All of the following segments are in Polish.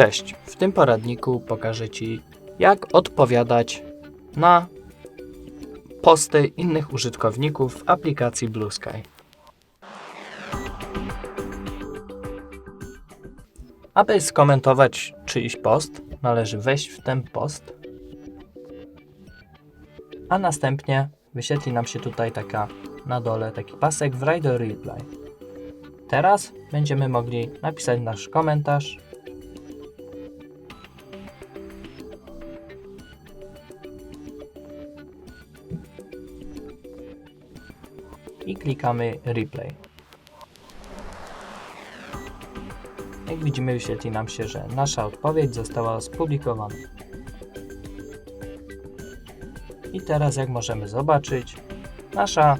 Cześć, w tym poradniku pokażę Ci, jak odpowiadać na posty innych użytkowników w aplikacji Blue Sky. Aby skomentować czyjś post, należy wejść w ten post, a następnie wyświetli nam się tutaj taka na dole taki pasek Write a Reply. Teraz będziemy mogli napisać nasz komentarz i klikamy replay. Jak widzimy wyświetli nam się, że nasza odpowiedź została spublikowana. I teraz jak możemy zobaczyć, nasza,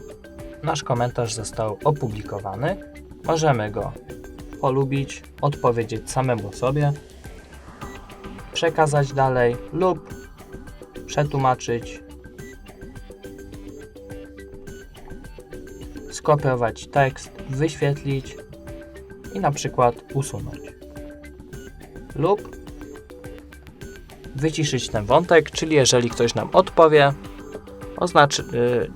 nasz komentarz został opublikowany. Możemy go polubić, odpowiedzieć samemu sobie, przekazać dalej lub przetłumaczyć skopiować tekst, wyświetlić i na przykład usunąć. Lub wyciszyć ten wątek, czyli jeżeli ktoś nam odpowie, oznaczy,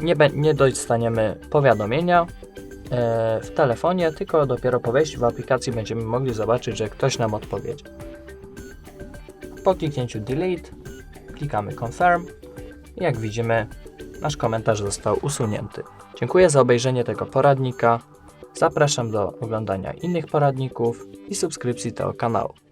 nie, nie dostaniemy powiadomienia y, w telefonie, tylko dopiero po wejściu w aplikacji będziemy mogli zobaczyć, że ktoś nam odpowiedział. Po kliknięciu delete klikamy confirm i jak widzimy nasz komentarz został usunięty. Dziękuję za obejrzenie tego poradnika. Zapraszam do oglądania innych poradników i subskrypcji tego kanału.